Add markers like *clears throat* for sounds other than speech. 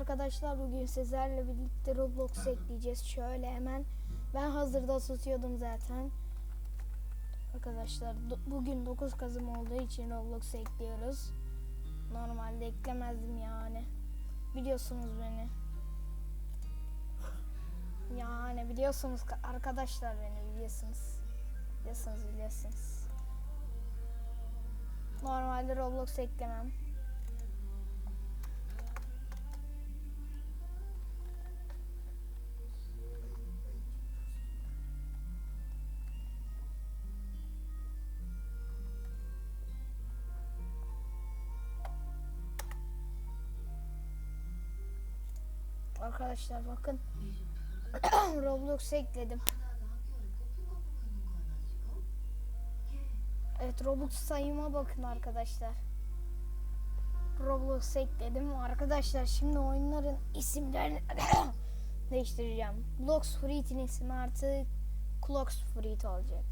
arkadaşlar bugün sizlerle birlikte Roblox ekleyeceğiz. Şöyle hemen ben hazırda tutuyordum zaten. Arkadaşlar bugün 9 Kasım olduğu için Roblox ekliyoruz. Normalde eklemezdim yani. Biliyorsunuz beni. Yani biliyorsunuz ka- arkadaşlar beni biliyorsunuz. Biliyorsunuz biliyorsunuz. Normalde Roblox eklemem. Arkadaşlar bakın. *clears throat* Roblox ekledim. Evet Roblox sayıma bakın arkadaşlar. Roblox ekledim. Arkadaşlar şimdi oyunların isimlerini *clears throat* değiştireceğim. Blocks Fruit'in ismi artık Clocks Fruit olacak.